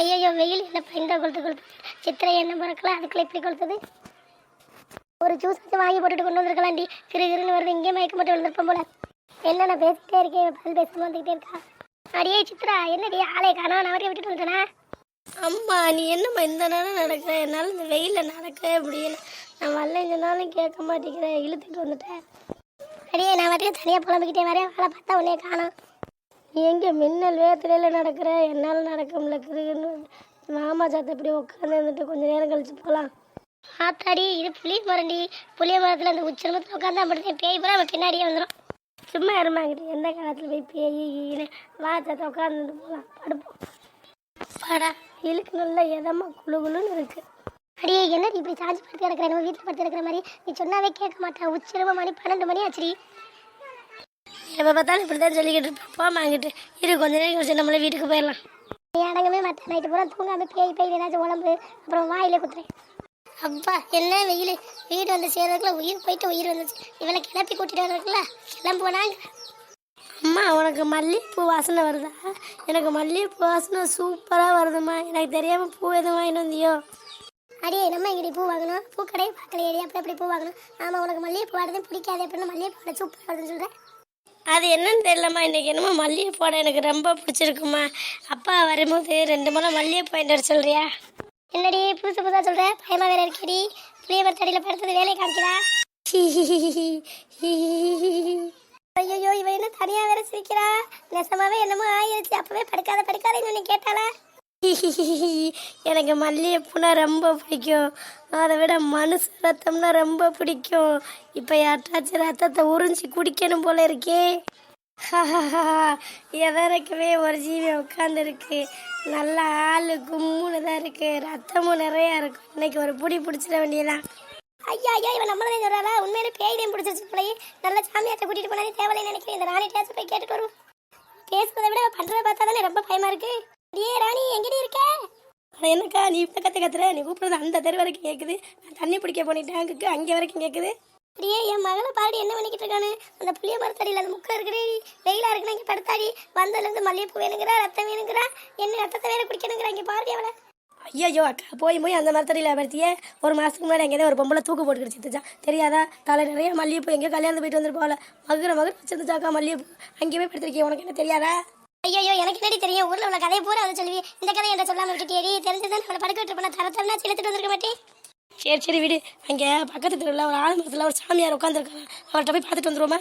ஐயோ வெயில். என்ன பயந்தா கொளுத்து கொளுத்து. சித்திரை என்ன பிறக்கல அதுக்குள்ள இப்படி கொளுத்துது. ஒரு ஜூஸ் வச்சு வாங்கி போட்டுட்டு கொண்டு வந்திருக்கலாம்டி கிரு கிருன்னு வருது. இங்கே மயக்க மட்டும் விழுந்திருப்போம் போல. என்ன நான் பேசிக்கிட்டே இருக்கேன். பதில் பேசாம வந்துக்கிட்டே இருக்கா. அடியே சித்ரா என்னடி ஆளை காணா நான் வரைய விட்டுட்டு வந்துட்டேனா? அம்மா நீ என்னம்மா இந்த நேரம் நடக்கிற? என்னால் இந்த வெயிலில் நடக்கவே முடியல. நான் வரல இந்த நாளும் கேட்க மாட்டேங்கிறேன். இழுத்துட்டு வந்துட்டேன். அடியே நான் வரையும் தனியாக புலம்பிக்கிட்டே வரேன். ஆளை பார்த்தா உன்னைய காணோம். எங்கே மின்னல் வேத்திரையில் நடக்கிற? என்னால் நடக்க கிருன்னு மாமா சாத்த இப்படி உட்காந்து இருந்துட்டு கொஞ்ச நேரம் கழிச்சு போகலாம் ஆத்தாடி இது புளிய மரண்டி புளிய மரத்தில் அந்த உச்சரமத்தில் உட்காந்து அப்படி பேய் பூரா பின்னாடியே வந்துடும் சும்மா இருமாங்கிட்டு எந்த காலத்தில் போய் பேய் வா சாத்த உட்காந்துட்டு போகலாம் படுப்போம். பாடா இழுக்கு நல்லா எதமா குளு குளுன்னு இருக்கு. அடியே என்னடி இப்படி சாஞ்சி படுத்து கிடக்குற? நம்ம வீட்டில் படுத்து கிடக்குற மாதிரி நீ சொன்னாவே கேட்க மாட்டேன் உச்சிரமா மணி பன்னெண்டு மணி ஆச்சுடி. எப்போ பார்த்தாலும் இப்படி தான் சொல்லிக்கிட்டு இருப்பேன் போமாங்கிட்டு இரு கொஞ்ச நேரம் கழிச்சு நம்மளே வீட்டுக்கு போயிடலாம். நீ அடங்கவே மாட்டேன். நைட்டு பூரா தூங்காம பேய் பேய் ஏதாச்சும் உடம்பு? அப்புறம் வாயிலே குத்துறேன். அப்பா என்ன வெயில்? வீடு வந்து சேர்றதுக்குள்ள உயிர் போயிட்டு உயிர் வந்துச்சு. இவளை கிளப்பி கூட்டிட்டு வரதுக்குள்ள கிளம்புனாங்க அம்மா உனக்கு மல்லிகைப்பூ வாசனை வருதா? எனக்கு மல்லிகைப்பூ வாசனை சூப்பராக வருதும்மா. எனக்கு தெரியாமல் பூ எதுவும் வாங்கிட்டு வந்தியோ? அடியே நம்ம இங்கடி பூ வாங்கணும்? பூ கடையை பார்க்கலையடி அப்படி அப்படி பூ வாங்கணும்? ஆமாம் உனக்கு மல்லிகைப்பூ வாடுறது பிடிக்காது அப்படின்னு மல்லிகைப்பூ சூப்பராக வருதுன்னு சொல்கிறேன் அது என்னன்னு தெரியலம்மா. இன்றைக்கி என்னமோ மல்லிகைப்பூட எனக்கு ரொம்ப பிடிச்சிருக்குமா அப்பா வரும்போது ரெண்டு முறை மல்லிகைப்பூ வாங்கிட்டு வர சொல்கிறியா என்னடி புதுசு புதுசாக சொல்கிற பயமா வேற இருக்கடி. புளிய மரத்தடியில் படுத்தது வேலையை காமிக்கிறா ஐயோ இவ என்ன தனியாக வேற சிரிக்கிறா? நெசமாவே என்னமோ ஆயிருச்சு. அப்பவே படுக்காத படுக்காதன்னு நீ கேட்டாளா? எனக்கு மல்லிகைப்பூனா ரொம்ப பிடிக்கும். அதை விட மனுஷ ரத்தம்னா ரொம்ப பிடிக்கும். இப்போ யார்ட்டாச்சும் ரத்தத்தை உறிஞ்சி குடிக்கணும் போல இருக்கே. எதற்கவே ஒரு ஜீவி உட்காந்துருக்கு நல்ல ஆள் கும்முன்னு தான் இருக்கு. ரத்தமும் நிறையா இருக்கும். இன்னைக்கு ஒரு பிடி பிடிச்சிட வேண்டியதான் ஐயா ஐயா இவன் நம்மளே சொல்றாளா? உண்மையிலே பேய்டையும் பிடிச்சிருச்சு போலயே. நல்ல சாமியார்ட்ட கூட்டிட்டு போனாலே தேவையில்லைன்னு நினைக்கிறேன். இந்த ராணிட்டாச்சும் போய் கேட்டுட்டு வருவோம். பேசுறதை விட பண்றதை பார்த்தா தானே ரொம்ப பயமா இருக்கு. அடியே ராணி எங்கடி இருக்க? என்னக்கா நீ இப்ப கத்து கத்துற? நீ கூப்பிடுறது அந்த தெரு வரைக்கும் கேக்குது. நான் தண்ணி பிடிக்க போனேன் டேங்குக்கு அங்கே வரைக்கும் கேக்குது. அப்படியே என் மகளை பாடி என்ன பண்ணிக்கிட்டு இருக்கானு? அந்த புளிய மரத்தடியில் அந்த முக்கை இருக்குடி. வெயிலா இருக்குன்னா இங்கே படுத்தாடி. வந்ததுலேருந்து மல்லிகைப்பூ வேணுங்கிறா ரத்தம் வேணுங்கிறா. என்ன ரத்தத்தை வேற குடிக்கணுங்கிறா இங்கே பாருடி அவளை. ஐயோ அக்கா போய் போய் அந்த மரத்தடியில் படுத்தியே ஒரு மாதத்துக்கு முன்னாடி எங்கேயாவது ஒரு பொம்பளை தூக்கு போட்டு கிடச்சிருச்சா தெரியாதா? தலை நிறைய மல்லிகைப்பூ எங்கேயோ கல்யாணம் போயிட்டு வந்துருப்பாள். மகுர மகுர வச்சிருந்துச்சாக்கா மல்லிகைப்பூ? அங்கேயே போய் படுத்திருக்கேன் உனக்கு என்ன தெரியாதா? ஐயோ எனக்கு என்னடி தெரியும்? ஊர்ல உள்ள கதையை பூரா வந்து சொல்லுவி இந்த கதை என்ன சொல்லாம விட்டுட்டியடி? தெரிஞ்சதான் அவளை படுக்க விட்டு பண்ண தர தரனா செலுத்திட்டு வந்திருக்க மாட்டே சரி சரி விடு. அங்கே பக்கத்து தெருவில் ஒரு ஆலமரத்தில் ஒரு சாமியார் உட்காந்துருக்காங்க அவர்கிட்ட போய் பார்த்துட்டு வந்துருவோமா?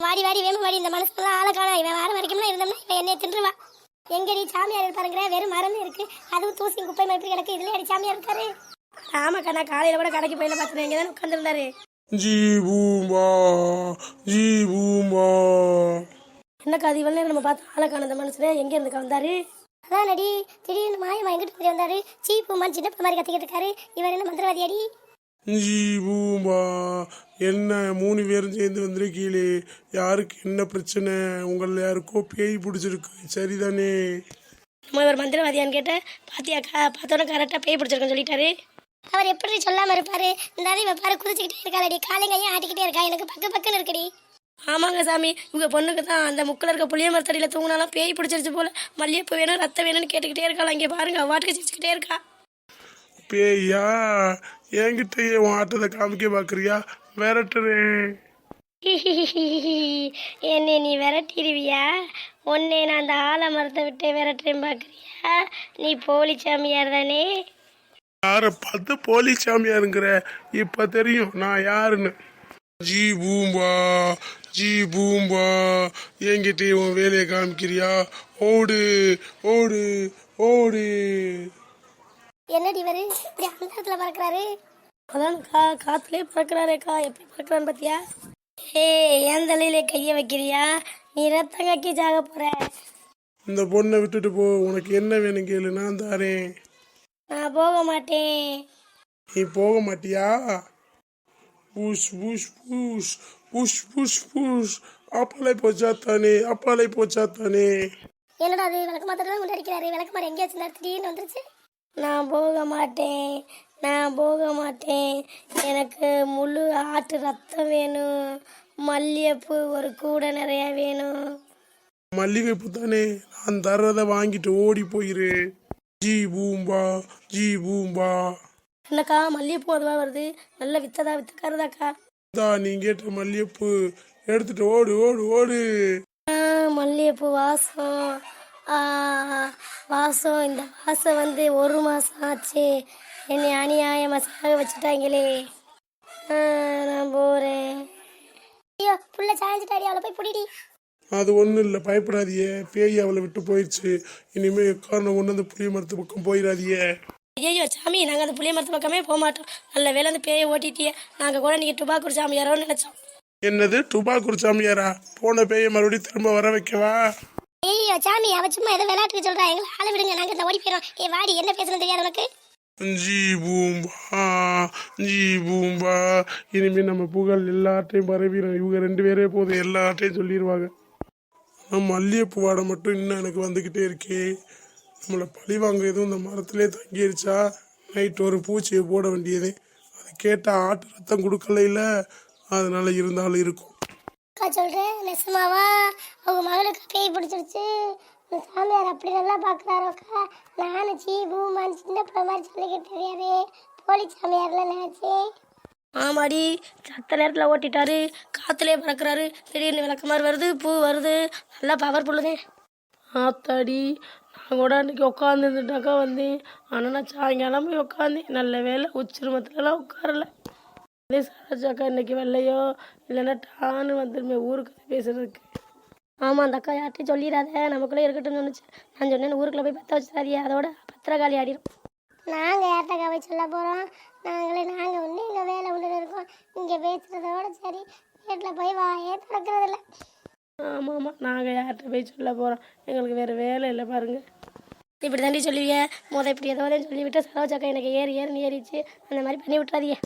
வாடி வாடி வேணும் வாடி. இந்த மனசுக்குள்ள ஆளை காணா இவன் வாரம் வரைக்கும்லாம் இருந்தோம்னா இவன் என்னைய தின்றுவா எங்கடி சாமியார் இருப்பாருங்கிற வெறும் மரம் இருக்கு. அதுவும் தூசி குப்பை மாதிரி கிடக்கு. இதுல அடி சாமியார் இருக்காரு. ஆமாக்கா நான் காலையில கூட கடைக்கு போயில பார்த்தேன் இங்கே தான் உட்காந்துருந்தாரு ஜீபூம்பா ஜீபூம்பா என்னக்கா அது இவ்வளோ நம்ம பார்த்து ஆளை காண அந்த மனுஷனே. எங்கே இருந்து வந்தாரு? அதான் நடி திடீர்னு மாயம் எங்கிட்டு தெரிய வந்தாரு. சீப்பு மண் சின்ன பிள்ளை மாதிரி கத்திக்கிட்டு இருக்காரு. இவர் என்ன மந்திரவாதி அடி ஜீபூம்பா என்ன மூணு பேரும் சேர்ந்து வந்திருக்கீங்களே யாருக்கு என்ன பிரச்சனை? உங்களை யாருக்கோ பேய் பிடிச்சிருக்கு. சரிதானே? நம்ம இவர் மந்திரவாதியான்னு கேட்டேன் பாத்தியாக்கா பார்த்தோன்னே கரெக்டாக பேய் பிடிச்சிருக்கேன்னு சொல்லிட்டாரு. அவர் எப்படி சொல்லாம இருப்பாரு? இந்த இவ பாரு குதிச்சுக்கிட்டே இருக்காளடி. காலைங்கையும் ஆட்டிக்கிட்டே இருக்கா. எனக்கு பக்கு பக்குன்னு இருக்குடி. ஆமாங்க சாமி. உங்க பொண்ணுக்கு தான் அந்த முக்கில் இருக்க புளிய மரத்தடியில் தூங்கினாலும் பேய் பிடிச்சிருச்சு போல. மல்லிகைப்பூ வேணும் ரத்தம் வேணும்னு கேட்டுக்கிட்டே இருக்காள்? இங்கே பாருங்க வாட்டுக்கு சிரிச்சுக்கிட்டே இருக்கா. பேயா என்கிட்டயே உன் ஆட்டத்தை காமிக்க பார்க்குறியா விரட்டுறேன் என்னை நீ விரட்டிடுவியா? உன்னை நான் அந்த ஆலமரத்தை விட்டு விரட்டுறேன் பார்க்குறியா நீ போலி சாமியார் தானே? யாரை பார்த்து போலீஸ் சாமியாருங்கிற? இப்போ தெரியும் நான் யாருன்னு. ஜி பூம்பா ஜி பூம்பா என்கிட்ட உன் வேலையை காமிக்கிறியா ஓடு ஓடு ஓடு என்னடி இவரு? இப்படி அந்தரத்துல பறக்குறாரு. அதான் கா காத்துலயே பறக்குறாரேக்கா எப்படி பறக்குறான்னு பாத்தியா? ஏ என் தலையில கைய வைக்கிறியா? நீ ரத்தம் கக்கி ஜாக போற? இந்த பொண்ணை விட்டுட்டு போ. உனக்கு என்ன வேணும் கேளு. நான் தாரேன். நான் போக மாட்டேன். நீ போக மாட்டியா? Push push push push push push அப்பாலை போச்சா தானே அப்பாலை போச்சா தானே என்னடா அது? விளக்கு மாத்திரம் கொண்டு அடிக்கிறாரு. விளக்கு மாறு எங்கேயாச்சும் இருந்தா திடீர்னு வந்துருச்சு? நான் போக மாட்டேன். நான் போக மாட்டேன். எனக்கு முழு ஆட்டு ரத்தம் வேணும். மல்லிகைப்பூ ஒரு கூடை நிறைய வேணும். மல்லிகைப்பூ தானே நான் தர்றதை வாங்கிட்டு ஓடி போயிரு. ஜி பூம்பா ஜி பூம்பா. என்னக்கா மல்லிகைப்பூ அதுவாக வருது. நல்ல வித்ததா வித்தக்காரதாக்கா. தா நீ கேட்ட மல்லிகைப்பூ. எடுத்துட்டு ஓடு ஓடு ஓடு. மல்லிகைப்பூ வாசம். ஆ, வாசம். இந்த வாசம் வந்து ஒரு மாதம் ஆச்சு. என்னை அநியாயமாக சாக வச்சுட்டாங்களே. நான் போகிறேன் ஐயோ புள்ள சாய்ஞ்சிட்டாடி அவளை போய் பிடிடி. அது ஒன்றும் இல்லை பயப்படாதியே பேய் அவளை விட்டு போயிடுச்சு இனிமே காரணம் கொண்டு அந்த புளிய மரத்து பக்கம் போயிடாதியே ஐயோ சாமி நாங்கள் அந்த புளிய மரத்து பக்கமே போக மாட்டோம். நல்ல வேலை அந்த பேயை ஓட்டிட்டியே. நாங்கள் கூட நீங்கள் டுபாக்கூர் சாமி யாரோன்னு நினச்சோம். என்னது டுபாக்கூர் சாமியாரா போன பேயை மறுபடியும் திரும்ப வர வைக்கவா? ஐயோ சாமி அவ சும்மா ஏதோ விளையாட்டுக்கு சொல்றா. எங்களை ஆள விடுங்க நாங்க இந்த ஓடி போயிடும் ஏ வாடி என்ன பேசணும் தெரியாது உனக்கு? ஜி பூம்பா ஜி பூம்பா. இனிமே நம்ம புகழ் எல்லார்ட்டையும் பரவிடும் இவங்க ரெண்டு பேரே போதும் எல்லார்ட்டையும் சொல்லிடுவாங்க மல்லிகைப்பூ வாடை மட்டும் இன்னும் எனக்கு வந்துக்கிட்டே இருக்கே. நம்மளை பழி வாங்க எதுவும் இந்த மரத்திலே தங்கிருச்சா நைட் ஒரு பூச்சியை போட வேண்டியது. அது கேட்டால் ஆட்டு ரத்தம் கொடுக்கல இல்லை? அதனால இருந்தாலும் இருக்கும். அக்கா சொல்றேன். நெசமாவா? அவங்க மகளுக்கு பேய் பிடிச்சிருச்சு. அந்த சாமியார் அப்படி நல்லா பாக்குறாரோக்கா நானும் சீ பூமான்னு சின்ன பிள்ளை மாதிரி சொல்லிக்கிட்டு தெரியாதே போலி சாமியார்ல நினைச்சேன் ஆமாடி. சத்த நேரத்தில் ஓட்டிட்டாரு. காத்துலேயே பறக்குறாரு. திடீர்னு விளக்கமாறு வருது பூ வருது. நல்லா பவர்ஃபுல்லுதே ஆத்தாடி. நான் கூட அன்றைக்கி உட்காந்துருந்துட்டாக்கா வந்தேன் ஆனால் நான் சாயங்காலம் போய் உட்காந்தேன் நல்ல வேலை உச்சிருமத்துலலாம் உட்காரல அதே சரோஜாக்கா இன்னைக்கு வரலையோ இல்லைன்னா டான்னு வந்துருமே ஊருக்கு வந்து பேசுறதுக்கு. ஆமாம் அந்த அக்கா யார்ட்டையும் சொல்லிடாத. நமக்குள்ளே இருக்கட்டும்னு சொன்னிச்சு நான் சொன்னேன் ஊருக்குள்ள போய் பற்ற வச்சுட்டாரியே அதோட பத்திரகாளி ஆடிடும் நாங்கள் யார்கிட்ட போய் சொல்ல போகிறோம் நாங்களே நாங்கள் ஒன்று எங்கள் வேலை ஒன்று இருக்கோம். இங்கே பேசுகிறதோட சரி வீட்டில் போய் வாயே திறக்கிறதில்ல. ஆமாம் ஆமாம் நாங்கள் யார்கிட்ட போய் சொல்ல போகிறோம் எங்களுக்கு வேறு வேலை இல்லை பாருங்கள் இப்படி தாண்டி சொல்லுவியே. முத இப்படி ஏதோ சொல்லிவிட்டு சரோஜாக்கா எனக்கு ஏறி ஏறின்னு ஏறிச்சு. அந்த மாதிரி பண்ணி விட்டுறாதியே